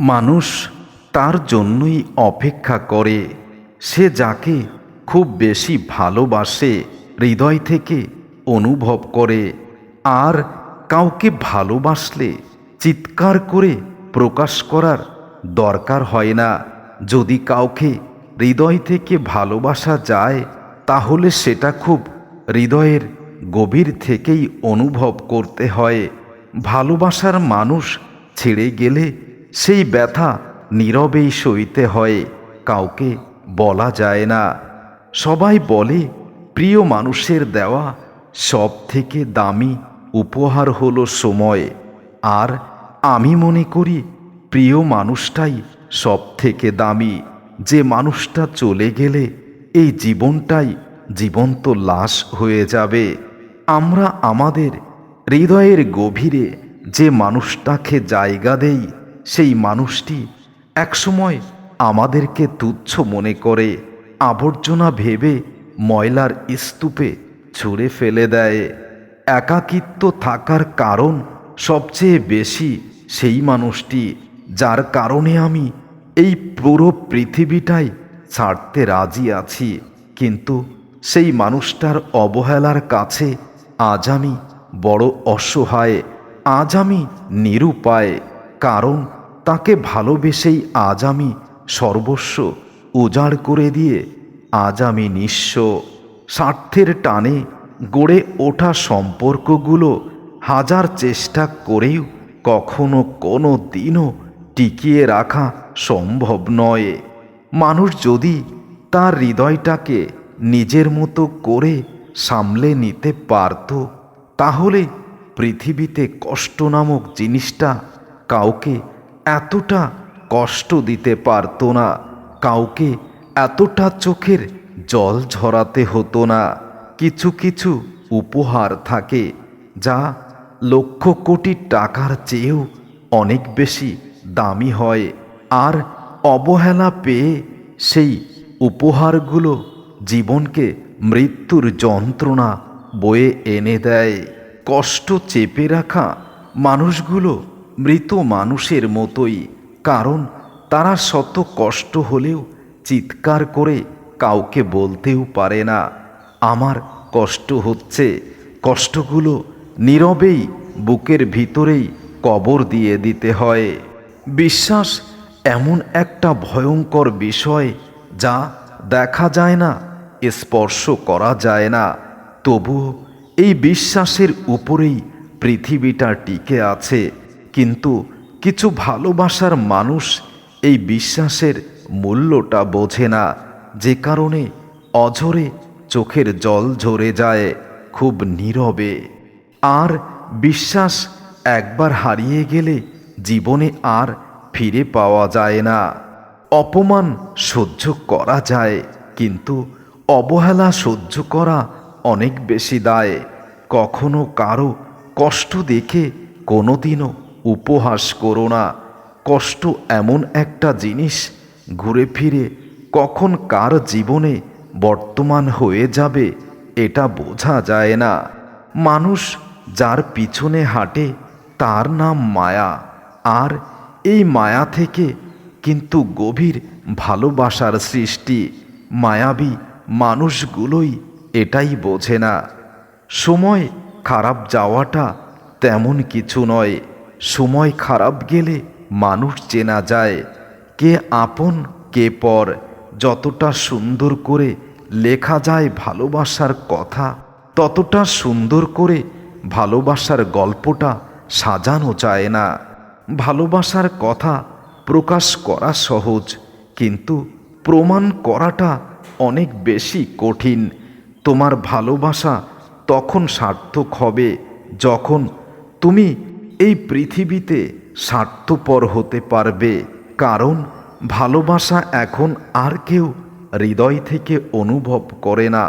মানুষ তার জন্যই অপেক্ষা করে। সে যাকে খুব বেশি ভালোবাসে, হৃদয় থেকে অনুভব করে। আর কাউকে ভালোবাসলে চিৎকার করে প্রকাশ করার দরকার হয় না। যদি কাউকে হৃদয় থেকে ভালোবাসা যায়, তাহলে সেটা খুব হৃদয়ের গভীর থেকেই অনুভব করতে হয়। ভালোবাসার মানুষ ছেড়ে গেলে সেই ব্যথা নীরবেই সইতে হয়, কাউকে বলা যায় না। সবাই বলে, প্রিয় মানুষের দেওয়া সব থেকে দামি উপহার হলো সময়। আর আমি মনে করি, প্রিয় মানুষটাই সব থেকে দামি। যে মানুষটা চলে গেলে এই জীবনটাই জীবন্ত লাশ হয়ে যাবে। আমরা আমাদের হৃদয়ের গভীরে যে মানুষটাকে জায়গা দেই সেই মানুষটি একসময় আমাদেরকে তুচ্ছ মনে করে আবর্জনা ভেবে ময়লার স্তূপে ছুঁড়ে ফেলে দেয়। একাকিত্ব থাকার কারণ সবচেয়ে বেশি সেই মানুষটি, যার কারণে আমি এই পুরো পৃথিবীটাই ছাড়তে রাজি আছি। কিন্তু সেই মানুষটার অবহেলার কাছে আজ আমি বড় অসহায়, আজ আমি নিরুপায়। কারণ তাকে ভালোবেসেই আজ আমি সর্বস্ব উজাড় করে দিয়ে আজ আমি নিঃস্ব স্বার্থের টানে গড়ে ওঠা সম্পর্কগুলো হাজার চেষ্টা করেও কখনো কোনো দিনও টিকিয়ে রাখা সম্ভব নয়। মানুষ যদি তার হৃদয়টাকে নিজের মতো করে সামলে নিতে পারত, তাহলে পৃথিবীতে কষ্ট নামক জিনিসটা কাউকে এতটা কষ্ট দিতে পারত না। কাউকে এতটা চোখের জল ঝরাতে হতো না। কিছু কিছু উপহার থাকে, যা লক্ষ কোটি টাকার চেয়েও অনেক বেশি দামি হয়। আর অবহেলা পেয়ে সেই উপহারগুলো জীবনকে মৃত্যুর যন্ত্রণা বয়ে এনে দেয়। কষ্ট চেপে রাখা মানুষগুলো মৃত মানুষের মতোই, কারণ তারা শত কষ্ট হলেও চিৎকার করে কাউকে বলতেও পারে না। আমার কষ্ট হচ্ছে, কষ্টগুলো নীরবেই বুকের ভিতরেই কবর দিয়ে দিতে হয়। বিশ্বাস এমন একটা ভয়ঙ্কর বিষয় যা দেখা যায় না, স্পর্শ করা যায় না। তবুও এই বিশ্বাসের উপরেই পৃথিবীটা টিকে আছে। কিন্তু কিছু ভালোবাসার মানুষ এই বিশ্বাসের মূল্যটা বোঝে না। যে কারণে অঝরে চোখের জল ঝরে যায়, খুব নীরবে। আর বিশ্বাস একবার হারিয়ে গেলে জীবনে আর ফিরে পাওয়া যায় না। অপমান সহ্য করা যায়, কিন্তু অবহেলা সহ্য করা অনেক বেশি দায়। কখনো কারও কষ্ট দেখে কোনোদিনও উপহাস করো না। কষ্ট এমন একটা জিনিস, ঘুরে ফিরে কখন কার জীবনে বর্তমান হয়ে যাবে এটা বোঝা যায় না। মানুষ যার পিছনে হাঁটে তার নাম মায়া, আর এই মায়া থেকে কিন্তু গভীর ভালোবাসার সৃষ্টি। মায়াবী মানুষগুলোই এটাই বোঝে না। সময় খারাপ যাওয়াটা তেমন কিছু নয়। সময় খারাপ গেলে মানুষ চেনা যায় কে আপন, কে পর। যতটা সুন্দর করে লেখা যায় ভালোবাসার কথা, ততটা সুন্দর করে ভালোবাসার গল্পটা সাজানো যায় না। ভালোবাসার কথা প্রকাশ করা সহজ, কিন্তু প্রমাণ করাটা অনেক বেশি কঠিন। তোমার ভালোবাসা তখন সার্থক হবে যখন তুমি এই পৃথিবীতে স্বার্থপর হতে পারবে, কারণ ভালোবাসা এখন আর কেউ হৃদয় থেকে অনুভব করে না।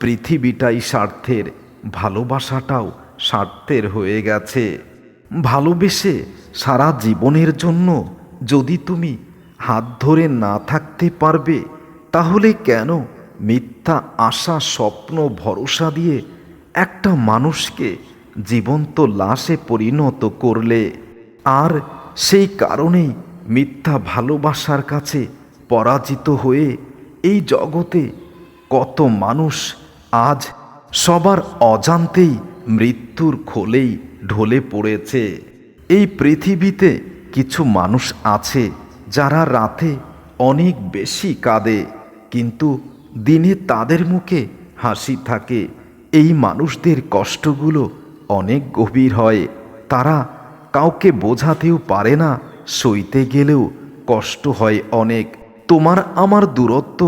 পৃথিবীটাই স্বার্থের, ভালোবাসাটাও স্বার্থের হয়ে গেছে। ভালোবেসে সারা জীবনের জন্য যদি তুমি হাত ধরে না থাকতে পারবে, তাহলে কেন মিথ্যা, আশা, স্বপ্ন, ভরসা দিয়ে একটা মানুষকে জীবন্ত লাশে পরিণত করলে আর সেই কারণেই মিথ্যা ভালোবাসার কাছে পরাজিত হয়ে এই জগতে কত মানুষ আজ সবার অজান্তেই মৃত্যুর খোলেই ঢলে পড়েছে। এই পৃথিবীতে কিছু মানুষ আছে যারা রাতে অনেক বেশি কাঁদে, কিন্তু দিনে তাদের মুখে হাসি থাকে। এই মানুষদের কষ্টগুলো অনেক গভীর হয়। তারা কাউকে বোঝাতেও পারে না, সইতে গেলেও কষ্ট হয় অনেক। তোমার আমার দূরত্ব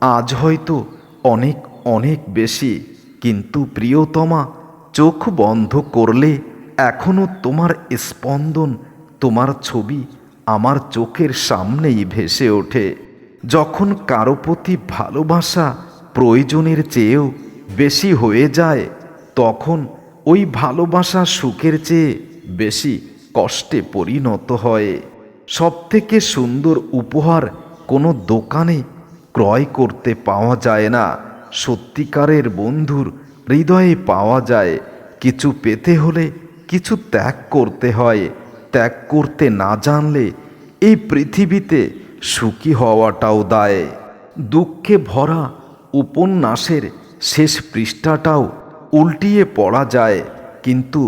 আজ হয়তো অনেক অনেক বেশি। কিন্তু প্রিয়তমা, চোখ বন্ধ করলে এখনও তোমার স্পন্দন, তোমার ছবি আমার চোখের সামনেই ভেসে ওঠে। যখন কারও প্রতি ভালোবাসা প্রয়োজনের চেয়েও বেশি হয়ে যায়, তখন ওই ভালোবাসা সুখের চেয়ে বেশি কষ্টে পরিণত হয়। সবথেকে সুন্দর উপহার কোনো দোকানে ক্রয় করতে পাওয়া যায় না। সত্যিকারের বন্ধুর হৃদয়ে পাওয়া যায়। কিছু পেতে হলে কিছু ত্যাগ করতে হয়। ত্যাগ করতে না জানলে এই পৃথিবীতে সুখী হওয়াটাও দায়। দুঃখে ভরা উপন্যাসের শেষ পৃষ্ঠাটাও উল্টিয়ে পড়া যায়, কিন্তু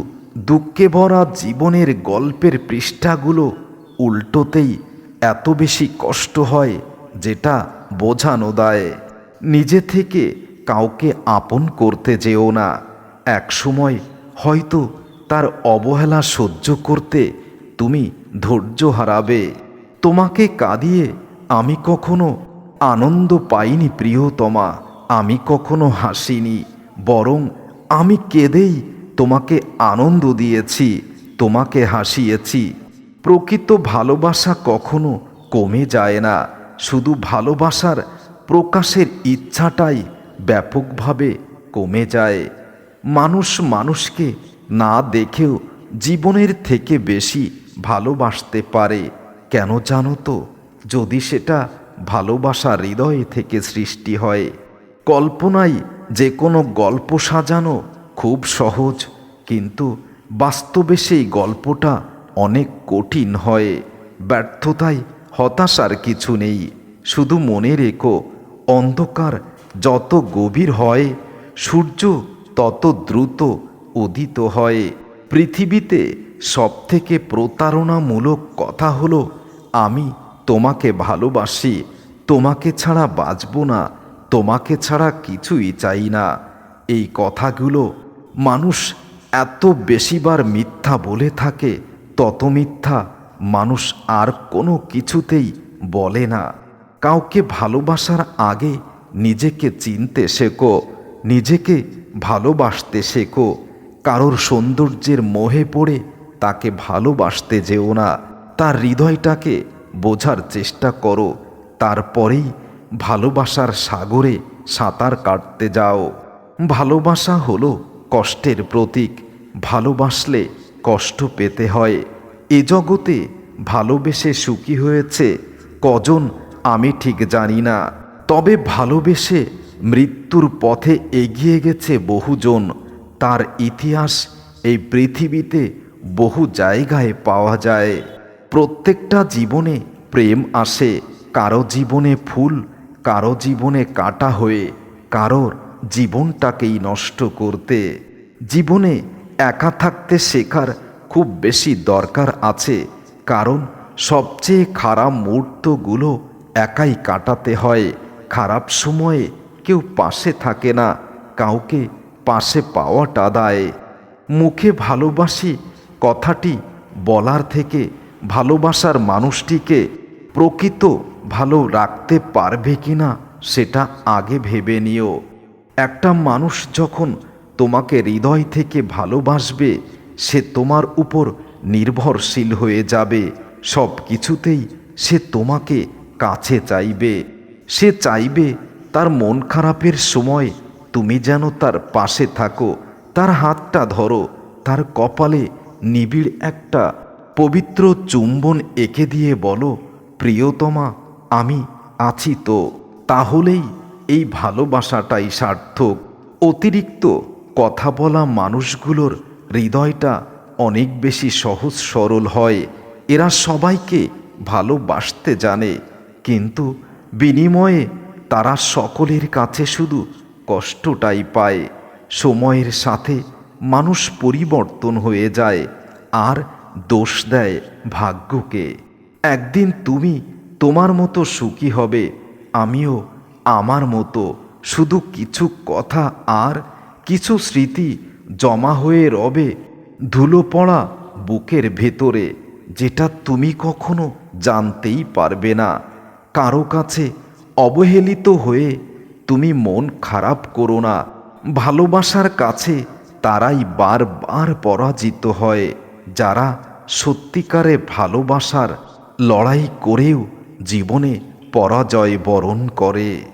দুঃখে ভরা জীবনের গল্পের পৃষ্ঠাগুলো উল্টোতেই এত বেশি কষ্ট হয় যেটা বোঝানো দেয়। নিজে থেকে কাউকে আপন করতে যেও না। এক সময় হয়তো তার অবহেলা সহ্য করতে তুমি ধৈর্য হারাবে। তোমাকে কাঁদিয়ে আমি কখনো আনন্দ পাইনি, প্রিয়তমা। আমি কখনো হাসিনি, বরং আমি কেঁদেই তোমাকে আনন্দ দিয়েছি, তোমাকে হাসিয়েছি। প্রকৃত ভালোবাসা কখনো কমে যায় না, শুধু ভালোবাসার প্রকাশের ইচ্ছাটাই ব্যাপকভাবে কমে যায়। মানুষ মানুষকে না দেখেও জীবনের থেকে বেশি ভালোবাসতে পারে। কেন জানো তো? যদি সেটা ভালোবাসা হৃদয় থেকে সৃষ্টি হয় কল্পনায় যে কোনো গল্প সাজানো খুব সহজ, কিন্তু বাস্তবে সেই গল্পটা অনেক কঠিন হয়। ব্যর্থতায় হতাশার কিছু নেই। শুধু মনে রেখো, অন্ধকার যত গভীর হয়, সূর্য তত দ্রুত উদিত হয়। পৃথিবীতে সবথেকে প্রতারণামূলক কথা হলো, আমি তোমাকে ভালোবাসি, তোমাকে ছাড়া বাঁচব না। তোমাকে ছাড়া কিছুই চাই না। এই কথাগুলো মানুষ এত বেশিবার মিথ্যা বলে থাকে, তত মিথ্যা মানুষ আর কোনো কিছুতেই বলে না। কাউকে ভালোবাসার আগে নিজেকে চিনতে শেখো, নিজেকে ভালোবাসতে শেখো। কারোর সৌন্দর্যের মোহে পড়ে তাকে ভালোবাসতে যেও না। তার হৃদয়টাকে বোঝার চেষ্টা করো, তারপরেই ভালোবাসার সাগরে সাঁতার কাটতে যাও। ভালোবাসা হলো কষ্টের প্রতীক, ভালোবাসলে কষ্ট পেতে হয়। এ জগতে ভালোবেসে সুখী হয়েছে কজন আমি ঠিক জানি না। তবে ভালোবেসে মৃত্যুর পথে এগিয়ে গেছে বহুজন। তার ইতিহাস এই পৃথিবীতে বহু জায়গায় পাওয়া যায়। প্রত্যেকটা জীবনে প্রেম আসে, কারও জীবনে ফুল কারও জীবনে কাটা হয়ে কারোর জীবনটাকেই নষ্ট করতে। জীবনে একা থাকতে শেখার খুব বেশি দরকার আছে, কারণ সবচেয়ে খারাপ মুহূর্তগুলো একাই কাটাতে হয়। খারাপ সময়ে কেউ পাশে থাকে না, কাউকে পাশে পাওয়াটা দায়। মুখে ভালোবাসি কথাটি বলার থেকে ভালোবাসার মানুষটিকে প্রকৃত ভালো রাখতে পারবে কি না সেটা আগে ভেবে নিও। একটা মানুষ যখন তোমাকে হৃদয় থেকে ভালোবাসবে, সে তোমার উপর নির্ভরশীল হয়ে যাবে। সব কিছুতেই সে তোমাকে কাছে চাইবে। সে চাইবে তার মন খারাপের সময় তুমি যেন তার পাশে থাকো, তার হাতটা ধরো, তার কপালে নিবিড় একটা পবিত্র চুম্বন এঁকে দিয়ে বলো, প্রিয়তমা আমি আছি তো, তাহলেই এই ভালোবাসাটাই সার্থক। অতিরিক্ত কথা বলা মানুষগুলোর হৃদয়টা অনেক বেশি সহজ সরল হয়। এরা সবাইকে ভালোবাসতে জানে, কিন্তু বিনিময়ে তারা সকলের কাছে শুধু কষ্টটাই পায়। সময়ের সাথে মানুষ পরিবর্তন হয়ে যায়, আর দোষ দেয় ভাগ্যকে। একদিন তুমি তোমার মতো সুখী হবে, আমিও আমার মতো। শুধু কিছু কথা আর কিছু স্মৃতি জমা হয়ে রবে ধুলো পড়া বুকের ভেতরে, যেটা তুমি কখনো জানতেই পারবে না। কারও কাছে অবহেলিত হয়ে তুমি মন খারাপ করো না। ভালোবাসার কাছে তারাই বারবার পরাজিত হয়। যারা সত্যিকারে ভালোবাসার লড়াই করেও জীবনে পরাজয় বরণ করে।